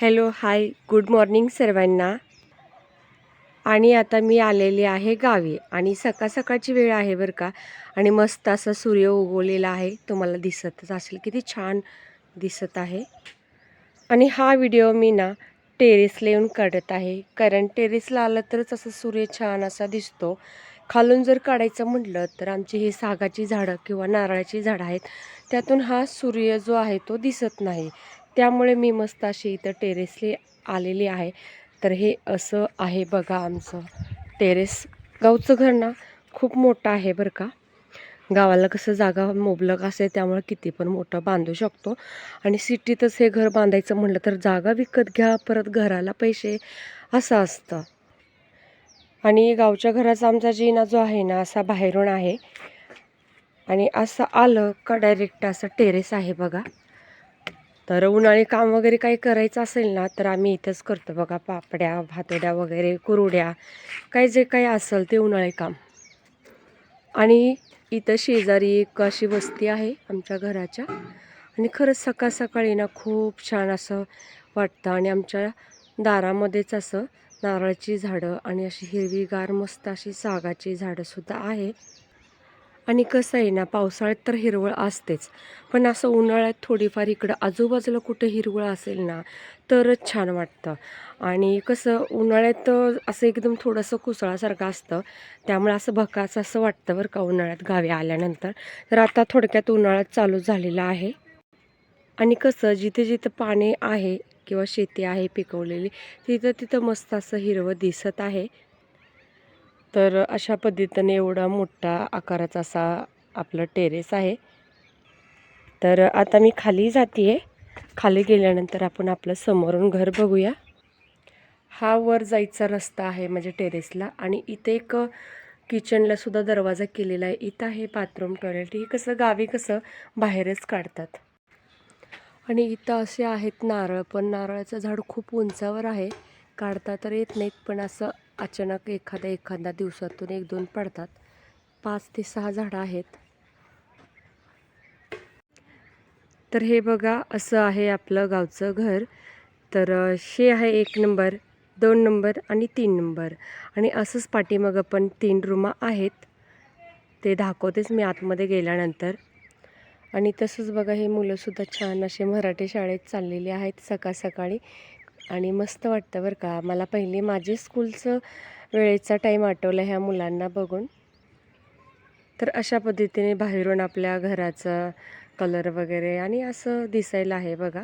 Hello hi good morning सर्वांना. आणि आता मी आलेली आहे गावी आणि सकाळ सकाळची वेळ आहे बरं का. आणि मस्त असा सूर्य उगवलेला आहे. तुम्हाला दिसतच असेल किती छान दिसत आहे. आणि हा व्हिडिओ मी ना टेरेसला येऊन काढत आहे. कारण टेरेसला आलं तरच असं सूर्य छान असा दिसतो. खालून जर काढायचं म्हटलं तर आमची हे सागाची झाडं किंवा नारळाची झाडं आहेत त्यातून हा सूर्य जो आहे तो दिसत नाही. त्यामुळे मी मस्त अशी इथं टेरेसली आलेली आहे. तर हे असं आहे बघा आमचं टेरेस गावचं घर ना खूप मोठं आहे बरं का. गावाला कसं जागा मुबलक असते त्यामुळे किती पण मोठं बांधू शकतो. आणि सिटीतच हे घर बांधायचं म्हटलं तर जागा विकत घ्या परत घराला पैसे असं असतं. आणि गावच्या घराचा आमचा जिना जो आहे ना असा बाहेरून आहे. आणि असं आलं का डायरेक्ट असं टेरेस आहे बघा. तर उन्हाळी काम वगैरे काही करायचं असेल ना तर आम्ही इथंच करतो बघा पापड्या भातोड्या वगैरे कुरुड्या काही जे काही असेल ते उन्हाळी काम. आणि इथं शेजारी एक अशी वस्ती आहे आमच्या घराच्या. आणि खरंच सकाळ सकाळी ना खूप छान असं वाटतं. आणि आमच्या दारामध्येच असं नारळाची झाडं आणि अशी हिरवीगार मस्त अशी सागाची झाडंसुद्धा आहे. आणि कसं आहे ना पावसाळ्यात तर हिरवळ असतेच. पण असं उन्हाळ्यात थोडीफार इकडं आजूबाजूला कुठं हिरवळ असेल ना तरच छान वाटतं. आणि कसं उन्हाळ्यात असं एकदम थोडंसं कुसळासारखं असतं. त्यामुळे असं भकाचं असं वाटतं बरं का उन्हाळ्यात गावी आल्यानंतर. तर आता थोडक्यात उन्हाळ्यात चालू झालेला आहे. आणि कसं जिथे जिथं पाणी आहे किंवा शेती आहे पिकवलेली तिथं तिथं मस्त असं हिरवं दिसत आहे. तर अशा पद्धतीने एवढा मोठा आकाराचा असा आपलं टेरेस आहे. तर आता मी खाली जाते आहे खाली गेल्यानंतर आपण आपलं समोरून घर बघूया. हा वर जायचा रस्ता आहे म्हणजे टेरेसला आणि इथे एक किचनला सुद्धा दरवाजा केलेला आहे. इथं आहे बाथरूम टॉयलेट हे कसं गावी कसं बाहेरच काढतात. आणि इथं असे आहेत नारळ पण नारळाचं झाड खूप उंचावर आहे. काढता तर येत नाहीत पण असं अचानक एखाद्या एखाद्या दिवसातून एक दोन पडतात. पाच ते सहा झाडं आहेत. तर हे बघा असं आहे आपलं गावचं घर. तर हे आहे एक नंबर दोन नंबर आणि तीन नंबर. आणि असंच पाठीमागं पण तीन रूमा आहेत. ते दाखवतेच मी आतमध्ये गेल्यानंतर. आणि तसंच बघा हे मुलंसुद्धा छान असे मराठी शाळेत चाललेले आहेत सकाळ सकाळी आणि मस्त वाटतं बरं का. मला पहिले माझे स्कूलचं वेळेचा टाईम आठवला ह्या मुलांना बघून. तर अशा पद्धतीने बाहेरून आपल्या घराचा कलर वगैरे आणि असं दिसायला आहे बघा.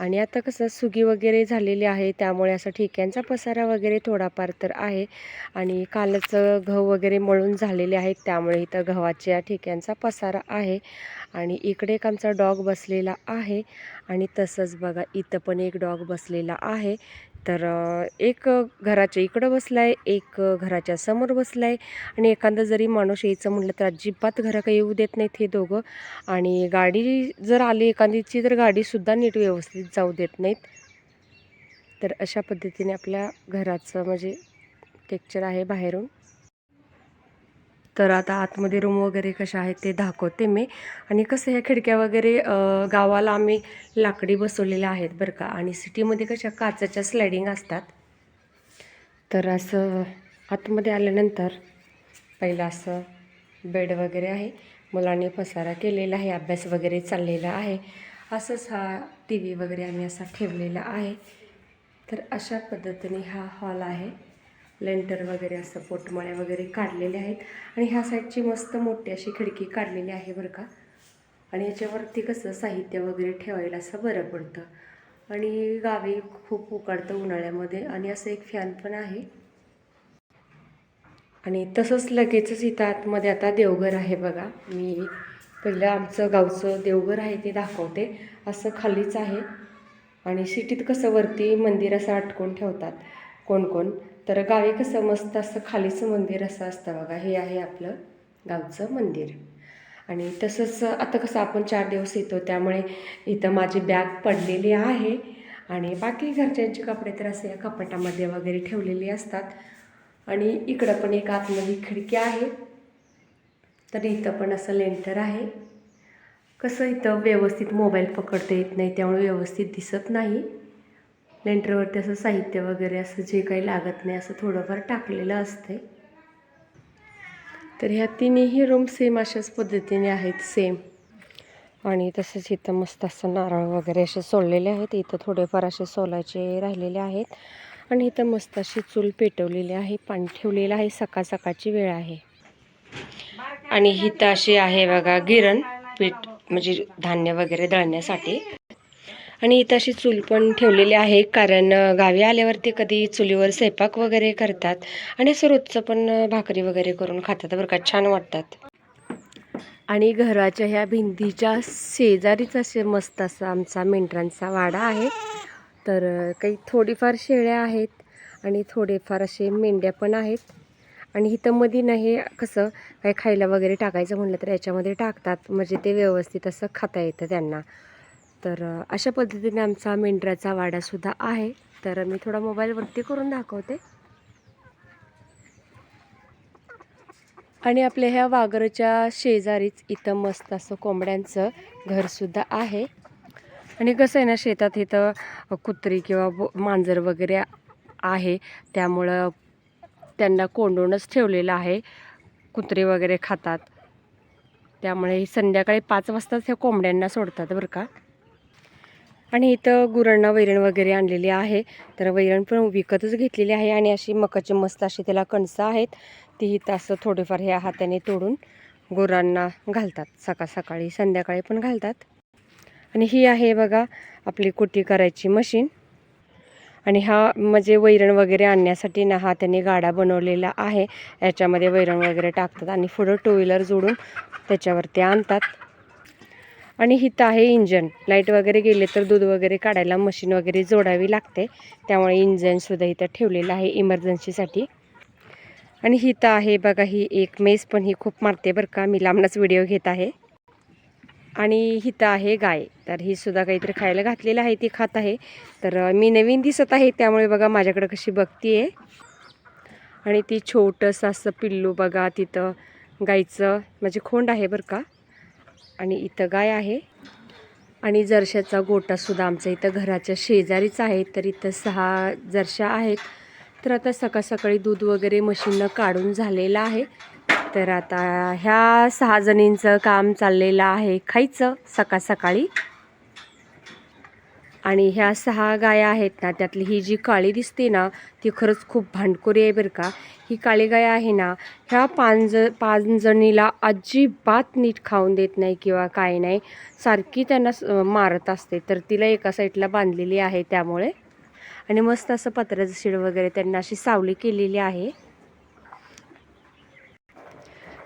आणि आता कसं सुगी वगैरे झालेली आहे त्यामुळे असं ठिक्यांचा पसारा वगैरे थोडाफार तर आहे. आणि कालच गहू वगैरे मळून झालेले आहेत त्यामुळे इथं गव्हाच्या ठिक्यांचा पसारा आहे. आणि इकडे एक आमचा डॉग बसलेला आहे. आणि तसंच बघा इथं पण एक डॉग बसलेला आहे. तर एक घराच्या इकडं बसला आहे एक घराच्या समोर बसला आहे आणि एखादा जरी माणूस यायचं म्हटलं तर अजिबात घरा काही येऊ देत नाहीत हे दोघं. आणि गाडी जर आली एखादीची तर गाडीसुद्धा नीट व्यवस्थित जाऊ देत नाहीत. तर अशा पद्धतीने आपल्या घराचं म्हणजे टेक्चर आहे बाहेरून. तर आता आतमध्ये रूम वगैरे कशा आहेत ते दाखवते मी. आणि कसं ह्या खिडक्या वगैरे गावाला आम्ही लाकडी बसवलेल्या आहेत बरं का. आणि सिटीमध्ये कशा काचाच्या स्लायडिंग असतात. तर असं आतमध्ये आल्यानंतर पहिलं असं बेड वगैरे आहे. मुलांनी पसारा केलेला आहे अभ्यास वगैरे चाललेला आहे. असंच हा टी व्ही वगैरे आम्ही असा ठेवलेला आहे. तर अशा पद्धतीने हा हॉल आहे. लेंटर वगैरे असं पोटमाळ्या वगैरे काढलेले आहेत. आणि ह्या साईडची मस्त मोठी अशी खिडकी काढलेली आहे बरं का. आणि याच्यावरती कसं साहित्य वगैरे ठेवायला असं बरं पडतं. आणि गावी खूप उकाडतं उन्हाळ्यामध्ये आणि असं एक फॅन पण आहे. आणि तसंच लगेचच इथं आतमध्ये आता देवघर आहे बघा. मी पहिलं आमचं गावचं देवघर आहे ते दाखवते. असं खालीच आहे. आणि सिटीत कसं वरती मंदिर असं अटकून ठेवतात. कोण कोण? तर गावी कसं मस्त असं खालीचं मंदिर असं असतं बघा हे आहे आपलं गावचं मंदिर. आणि तसंच आता कसं आपण चार दिवस येतो त्यामुळे इथं माझी बॅग पडलेली आहे. आणि बाकी घरच्यांचे कपडे तर असे या कपाटामध्ये वगैरे ठेवलेले असतात. आणि इकडं पण एक आतमध्ये खिडकी आहे. तर इथं पण असं लेंटर आहे. कसं इथं व्यवस्थित मोबाईल पकडता येत नाही त्यामुळे व्यवस्थित दिसत नाही. लेंटरवरती असं साहित्य वगैरे असं जे काही लागत नाही असं थोडंफार टाकलेलं असते तर ह्या तिन्ही रूम सेम अशाच पद्धतीने आहेत सेम आणि तसेच इथं मस्त असं नारळ वगैरे असे सोडलेले आहेत. इथं थोडेफार असे सोलायचे राहिलेले आहेत. आणि इथं मस्त अशी चूल पेटवलेली आहे पाणी ठेवलेलं आहे. सकाळ सकाळची वेळ आहे. आणि इथं अशी आहे बघा गिरण पीठ म्हणजे धान्य वगैरे दळण्यासाठी. आणि इथं अशी चूल पण ठेवलेली आहे कारण गावी आल्यावरती कधी चुलीवर स्वयंपाक वगैरे करतात आणि असं रोजचं पण भाकरी वगैरे करून खातात बरं का छान वाटतात. आणि घराच्या ह्या भिंतीच्या शेजारीच असे मस्त असा आमचा मेंढरांचा वाडा आहे. तर काही थोडीफार शेळ्या आहेत आणि थोडेफार असे मेंढ्या पण आहेत. आणि इथं मध्ये नाही कसं काही खायला वगैरे टाकायचं म्हटलं तर याच्यामध्ये टाकतात म्हणजे ते व्यवस्थित असं खाता येतं त्यांना. तर अशा पद्धतीने आमचा मेंढराचा वाडासुद्धा आहे. तर मी थोडा मोबाईलवरती करून दाखवते. आणि आपल्या ह्या वागरच्या शेजारीच इथं मस्त असं कोंबड्यांचं घरसुद्धा आहे. आणि कसं आहे ना शेतात इथं कुत्री किंवा मांजर वगैरे आहे. त्यामुळं त्यांना कोंडूनच ठेवलेलं आहे. कुत्रे वगैरे खातात. त्यामुळे संध्याकाळी पाच वाजताच ह्या कोंबड्यांना सोडतात बरं का. आणि इथं गुरांना वैरण वगैरे आणलेली आहे. तर वैरण पण विकतच घेतलेली आहे आणि अशी मकाची मस्त अशी त्याला कणसं आहेत. ती इथं असं थोडेफार ह्या हाताने तोडून गुरांना घालतात. सकाळ सकाळी संध्याकाळी पण घालतात. आणि ही आहे बघा आपली कुटी करायची मशीन. आणि हा म्हणजे वैरण वगैरे आणण्यासाठी ना हा त्यांनी गाडा बनवलेला आहे. याच्यामध्ये वैरण वगैरे टाकतात आणि पुढं टू व्हीलर जोडून त्याच्यावरती आणतात. आणि हिथं आहे इंजन. लाइट वगैरे गेले तर दूध वगैरे काढायला मशीन वगैरे जोडावी लागते. त्यामुळे इंजनसुद्धा इथं ठेवलेलं आहे इमर्जन्सीसाठी. आणि हिथं आहे बघा ही एक मेस पण ही खूप मारते बरं का. मी लांबनाच व्हिडिओ घेत आहे. आणि हिथं आहे गाय. तर ही सुद्धा काहीतरी खायला घातलेलं आहे ती खात आहे. तर मी नवीन दिसत आहे त्यामुळे बघा माझ्याकडं कशी बघती आहे आणि ती छोटंसं असं पिल्लू बघा तिथं गाईचं म्हणजे खोंड आहे बरं का. आणि इथं गाय आहे. आणि जरशाचा गोटासुद्धा आमचा इथं घराच्या शेजारीच आहे. तर इथं सहा जरशा आहेत. तर आता सकाळ सकाळी दूध वगैरे मशीननं काढून झालेलं आहे. तर आता ह्या सहा जणींचं काम चाललेलं आहे खायचं सकाळ सकाळी आणि ह्या सहा गाया आहेत ना त्यातली ही जी काळी दिसते ना ती खरंच खूप भांडकोरी आहे बरं का. ही काळी गाय आहे ना ह्या पांज पांजणीला अजिबात नीट खाऊन देत नाही किंवा काय नाही. सारखी त्यांना मारत असते तर तिला एका साईडला बांधलेली आहे त्यामुळे. आणि मस्त असं पत्र्याचं शिड वगैरे त्यांना अशी सावली केलेली आहे.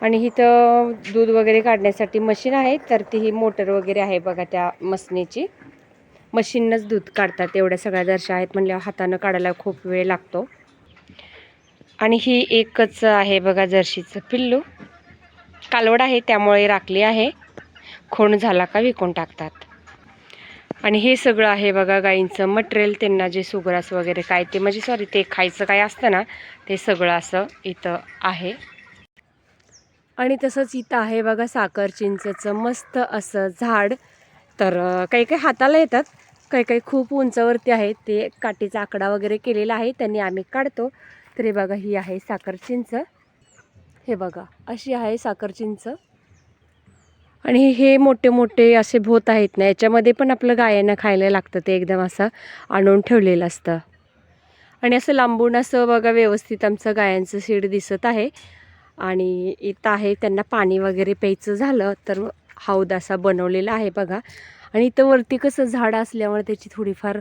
आणि इथं दूध वगैरे काढण्यासाठी मशीन आहे तर ती ही मोटर वगैरे आहे बघा त्या मशनीची मशीननंच दूध काढतात एवढ्या सगळ्या दर्शा आहेत म्हणल्यावर हातानं काढायला खूप वेळ लागतो. आणि ही एकच आहे बघा जर्शीचं पिल्लू. कालवड आहे त्यामुळे राखली आहे. खोण झाला का विकून टाकतात. आणि हे सगळं आहे बघा गाईंचं मटेरियल त्यांना जे सुग्रास वगैरे काय ते म्हणजे सॉरी ते खायचं काय असतं ना ते सगळं असं इथं आहे. आणि तसंच इथं आहे बघा साखर चिंचेचं मस्त असं झाड. तर काही काही हाताला येतात काही काही खूप उंचावरती आहेत ते काठीचा आकडा वगैरे केलेला आहे. त्यांनी आम्ही काढतो. तर हे बघा ही आहे साखर चिंच. हे बघा अशी आहे साखर चिंच. आणि हे मोठे मोठे असे भोत आहेत ना याच्यामध्ये पण आपलं गायांना खायला लागतं ते एकदम असं आणून ठेवलेलं असतं. आणि असं लांबून असं बघा व्यवस्थित आमचं गायांचं शेड दिसत आहे. आणि इथं आहे त्यांना पाणी वगैरे प्यायचं झालं तर हौद असा बनवलेला आहे बघा. आणि इथं वरती कसं झाड असल्यामुळे त्याची थोडीफार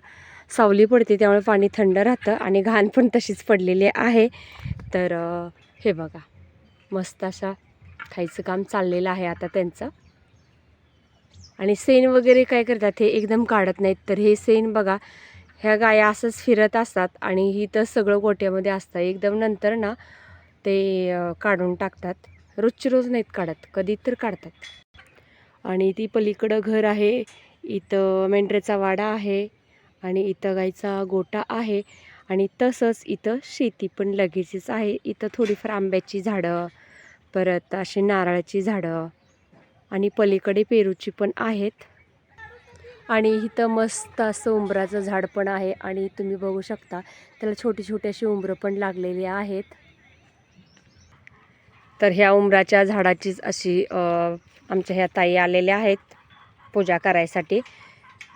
सावली पडते त्यामुळे पाणी थंड राहतं आणि घाण पण तशीच पडलेली आहे. तर हे बघा मस्त अशा खायचं काम चाललेलं आहे आता त्यांचं. आणि सेन वगैरे काय करतात हे एकदम काढत नाहीत तर हे सेन बघा ह्या गाया असंच फिरत असतात आणि ही तर सगळं गोट्यामध्ये असतं. एकदम नंतर ना ते काढून टाकतात. रोजची रोज नाहीत काढत कधी तर काढतात. आणि ती पलीकडं घर आहे इथं मेंढरेचा वाडा आहे आणि इथं गाईचा गोटा आहे आणि तसंच इथं शेती पण लगेचच आहे. इथं थोडीफार आंब्याची झाडं परत अशी नारळाची झाडं आणि पलीकडे पेरूची पण आहेत. आणि इथं मस्त असं उंबराचं झाड पण आहे आणि तुम्ही बघू शकता त्याला छोटी छोटी अशी उंबरं पण लागलेली आहेत. तर ह्या उंबराच्या झाडाचीच अशी आमच्या ह्या ताई आलेल्या आहेत. पूजा करायसाठी.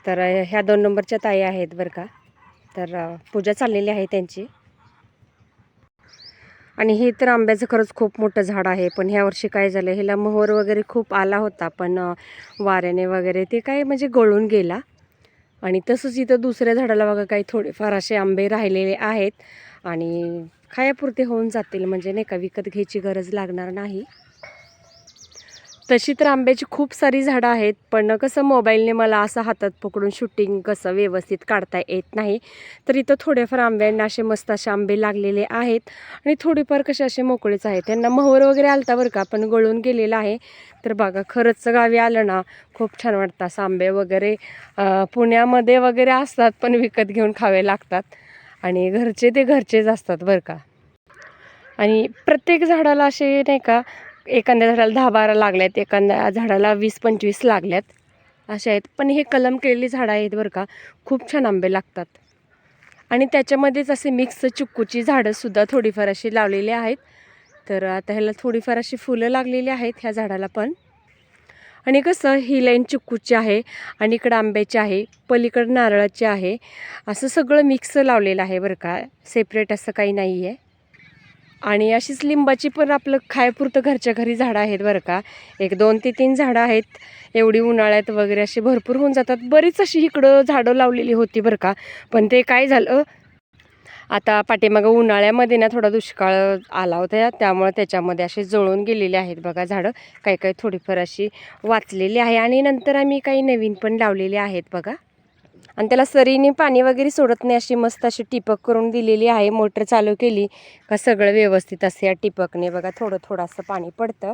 तर ह्या दोन नंबरच्या ताई आहेत बरं का. तर पूजा चाललेली आहे त्यांची. आणि हे तर आंब्याचं खरंच खूप मोठं झाड आहे. पण ह्या वर्षी काय झालं ह्याला मोहर वगैरे खूप आला होता. पण वाऱ्याने वगैरे ते काय म्हणजे गळून गेला. आणि तसंच इथं दुसऱ्या झाडाला बघा काही थोडेफार असे आंबे राहिलेले आहेत. आणि खायापुरते होऊन जातील म्हणजे नाही का विकत घ्यायची गरज लागणार नाही. तशी तर आंब्याची खूप सारी झाडं आहेत पण कसं मोबाईलने मला असं हातात पकडून शूटिंग कसं व्यवस्थित काढता येत नाही. तर इथं थोडेफार आंब्यांना असे मस्त असे आंबे लागलेले आहेत आणि थोडेफार कसे असे मोकळेच आहेत. त्यांना मोहर वगैरे आलता बरं का पण गळून गेलेला आहे. तर बघा खरंच गावी आलं ना खूप छान वाटतं असं आंबे वगैरे पुण्यामध्ये वगैरे असतात पण विकत घेऊन खावे लागतात. आणि घरचे ते घरचेच असतात बरं का. आणि प्रत्येक झाडाला असे नाही का एखाद्या झाडाला दहा बारा लागल्यात एखाद्या झाडाला वीस पंचवीस लागल्यात असे आहेत. पण हे कलम केलेली झाडं आहेत बरं का खूप छान आंबे लागतात. आणि त्याच्यामध्येच असे मिक्स चिक्कूची झाडंसुद्धा थोडीफार अशी लावलेली आहेत. तर आता ह्याला थोडीफार अशी फुलं लागलेली आहेत ह्या झाडाला पण. आणि कसं ही लाईन चिक्कूची आहे आणि इकडं आंब्याची आहे पलीकडं नारळाची आहे. असं सगळं मिक्स लावलेलं आहे बरं का सेपरेट असं काही नाही आहे आणि अशीच लिंबाची पण आपलं खायपुरतं घरच्या घरी झाडं आहेत बरं का. एक दोन ते तीन झाडं आहेत. एवढी उन्हाळ्यात वगैरे अशी भरपूर होऊन जातात. बरीच अशी इकडं झाडं लावलेली होती बरं का. पण ते काय झालं? आता पाठीमागं उन्हाळ्यामध्ये ना थोडा दुष्काळ आला होता. त्यामुळे त्याच्यामध्ये असे जळून गेलेले आहेत बघा झाडं. काही काही थोडीफार अशी वाचलेली आहे. आणि नंतर आम्ही काही नवीन पण लावलेले आहेत बघा. आणि त्याला सरीने पाणी वगैरे सोडत नाही अशी मस्त अशी टिपक करून दिलेली आहे. मोटर चालू केली का सगळं व्यवस्थित असं या टिपकने बघा थोडं थोडं असं पाणी पडतं.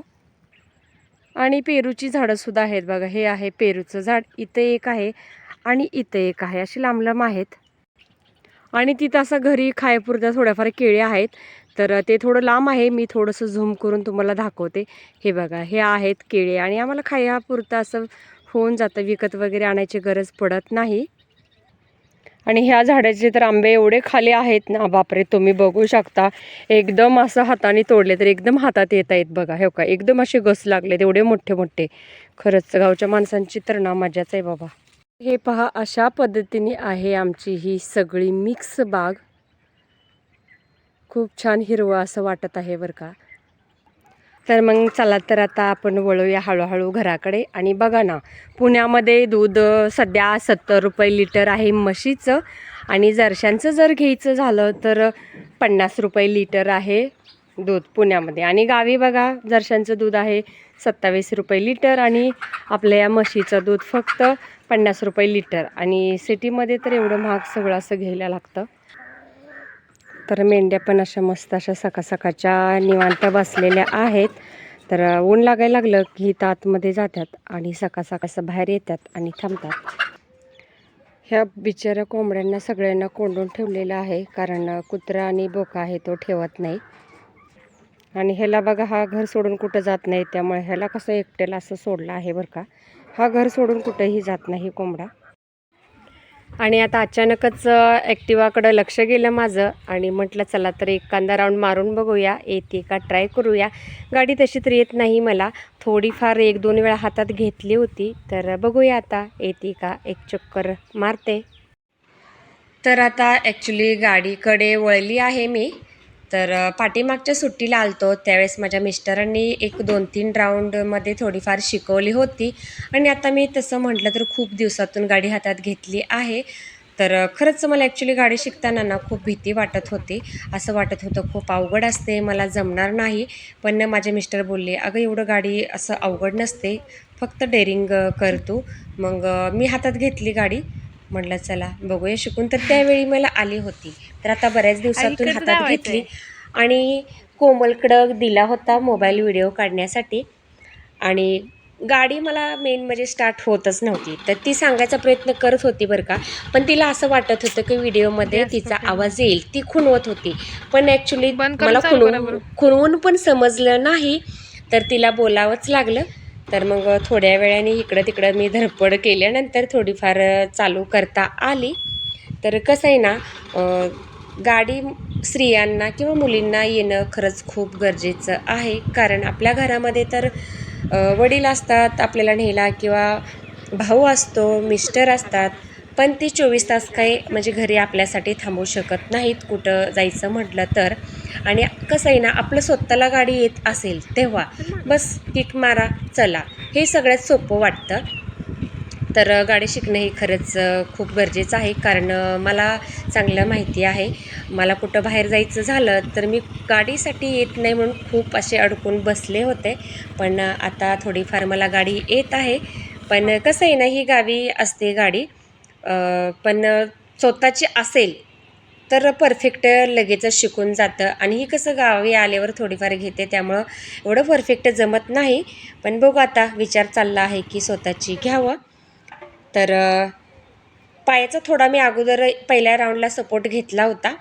आणि पेरूची झाडंसुद्धा आहेत बघा हे आहे पेरूचं झाड इथं एक आहे आणि इथं एक आहे अशी लांब लांब आहेत. आणि तिथं असं घरी खायपुरत्या थोड्याफार केळी आहेत. तर ते थोडं लांब आहे मी थोडंसं झूम करून तुम्हाला दाखवते. हे बघा हे आहेत केळी आणि आम्हाला खायापुरतं असं होऊन जातं विकत वगैरे आणायची गरज पडत नाही. आणि ह्या झाडाचे तर आंबे एवढे खाली आहेत ना बापरे तुम्ही बघू शकता. एकदम असं हाताने तोडले तर एकदम हातात येत आहेत बघा. हे का एकदम असे गस लागले एवढे मोठे मोठे. खरंच गावच्या माणसांची तर ना मजाच आहे बाबा. हे पहा अशा पद्धतीने आहे आमची ही सगळी मिक्स बाग. खूप छान हिरवं असं वाटत आहे बरं का. तर मग चला तर आता आपण वळूया हळूहळू घराकडे. आणि बघा ना पुण्यामध्ये दूध सध्या सत्तर रुपये लिटर आहे म्हशीचं. आणि जरशांचं जर घ्यायचं झालं तर पन्नास रुपये लिटर आहे दूध पुण्यामध्ये. आणि गावी बघा जरशांचं दूध आहे सत्तावीस रुपये लिटर आणि आपल्या या म्हशीचं दूध फक्त पन्नास रुपये लिटर. आणि सिटीमध्ये तर एवढं महाग सगळं असं घ्यायला लागतं. तर मेंढ्या पण अशा मस्त अशा सकाळ सकाळच्या निवांत बसलेल्या आहेत. तर ऊन लागायला लागलं की इथं आतमध्ये जातात आणि सकाळ बाहेर येतात आणि थांबतात. ह्या बिचाऱ्या कोंबड्यांना सगळ्यांना कोंडून ठेवलेलं आहे कारण कुत्रा आणि बोका आहे तो ठेवत नाही. आणि ह्याला बघा हा घर सोडून कुठं जात नाही. त्यामुळे ह्याला कसं एकट्याला असं सोडलं आहे बरं का. हा घर सोडून कुठंही जात नाही कोंबडा. आणि आता अचानकच ॲक्टिवाकडं लक्ष गेलं माझं आणि म्हटलं चला तर एक कांदा राऊंड मारून बघूया येते का ट्राय करूया. गाडी तशी तर येत नाही मला. थोडीफार एक दोन वेळा हातात घेतली होती तर बघूया आता येते का एक चक्कर मारते. तर आता ॲक्च्युली गाडीकडे वळली आहे मी. तर पाठीमागच्या सुट्टीला आलतो. त्यावेळेस माझ्या मिस्टरांनी एक दोन तीन राऊंडमध्ये थोडीफार शिकवली होती. आणि आता मी तसं म्हटलं तर खूप दिवसातून गाडी हातात घेतली आहे. तर खरंच मला ॲक्च्युली गाडी शिकताना ना खूप भीती वाटत होती. असं वाटत होतं खूप अवघड असते मला जमणार नाही. पण माझे मिस्टर बोलले अगं एवढं गाडी असं अवघड नसते. फक्त डेअरिंग करतो मग मी हातात घेतली गाडी. म्हटलं चला बघूया शिकून. तर त्यावेळी मला आली होती. तर आता बऱ्याच दिवसातून हातात. घेतली. आणि कोमलकडं दिला होता मोबाईल व्हिडिओ काढण्यासाठी. आणि गाडी मला मेन म्हणजे स्टार्ट होतच नव्हती. तर ती सांगायचा प्रयत्न करत होती बरं का. पण तिला असं वाटत होतं की व्हिडिओमध्ये तिचा. आवाज येईल. ती खुणवत होती. पण ॲक्च्युली मला खुणवून. खुणवून पण समजलं नाही. तर तिला बोलावंच लागलं. तर मग थोड्या वेळाने इकडं तिकडं मी धडपड केल्यानंतर थोडीफार चालू करता आली. तर कसं आहे ना गाडी स्त्रियांना किंवा मुलींना येणं खरंच खूप गरजेचं आहे. कारण आपल्या घरामध्ये तर वडील असतात आपल्याला न्यायला किंवा भाऊ असतो मिस्टर असतात. पण ती चोवीस तास काही म्हणजे घरी आपल्यासाठी थांबू शकत नाहीत कुठं जायचं म्हटलं तर. आणि कसं आहे ना आपलं स्वतःला गाडी येत असेल तेव्हा बस किक मारा चला. हे सगळ्यात सोपं वाटतं. तर गाडी शिकणं हे खरंच खूप गरजेचं आहे. कारण मला चांगलं माहिती आहे. मला कुठं बाहेर जायचं झालं तर मी गाडीसाठी येत नाही म्हणून खूप असे अडकून बसले होते. पण आता थोडीफार मला गाडी येत आहे. पण कसं आहे ना ही गावी असते गाडी. पण स्वतःची असेल तर परफेक्ट लगेचच शिकून जातं. आणि ही कसं गावी आल्यावर थोडीफार घेते त्यामुळं एवढं परफेक्ट जमत नाही. पण बघू आता विचार चालला आहे की स्वतःची घ्यावं. तर पायाचा थोडा मी अगोदर पहिल्या राऊंडला सपोर्ट घेतला होता.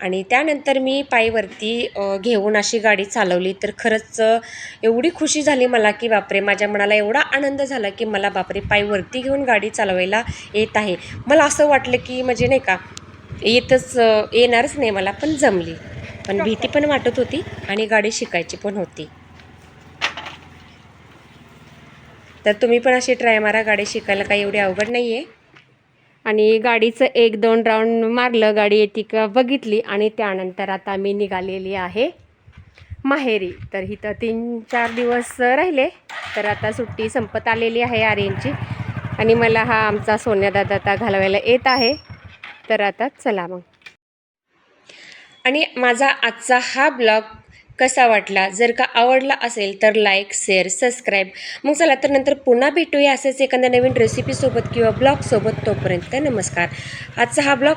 आणि त्यानंतर मी पायीवरती घेऊन अशी गाडी चालवली. तर खरंच एवढी खुशी झाली मला की बापरे माझ्या मनाला एवढा आनंद झाला की मला बापरे पायीवरती घेऊन गाडी चालवायला येत आहे. मला असं वाटलं की म्हणजे नाही का येतच येणारच नाही मला पण जमली. पण भीती पण वाटत होती आणि गाडी शिकायची पण होती. तर तुम्ही पण अशी ट्राय मारा गाडी शिकायला काही एवढी अवघड नाही आहे आणि गाडीचं एक दोन राऊंड मारलं गाडी येते का बघितली आणि त्यानंतर आता मी निघालेली आहे माहेरी. तर इथं तीन चार दिवस राहिले तर आता सुट्टी संपत आलेली आहे आर्यनची. आणि मला हा आमचा सोन्यादादा आता घालवायला येत आहे. तर आता चला मग. आणि माझा आजचा हा ब्लॉग कसा वाटला? जर का आवडला असेल तर लाईक शेअर सबस्क्राईब मग चला तर नंतर पुन्हा भेटूया असंच एखाद्या नवीन रेसिपीसोबत किंवा ब्लॉगसोबत तोपर्यंत नमस्कार. आजचा हा ब्लॉग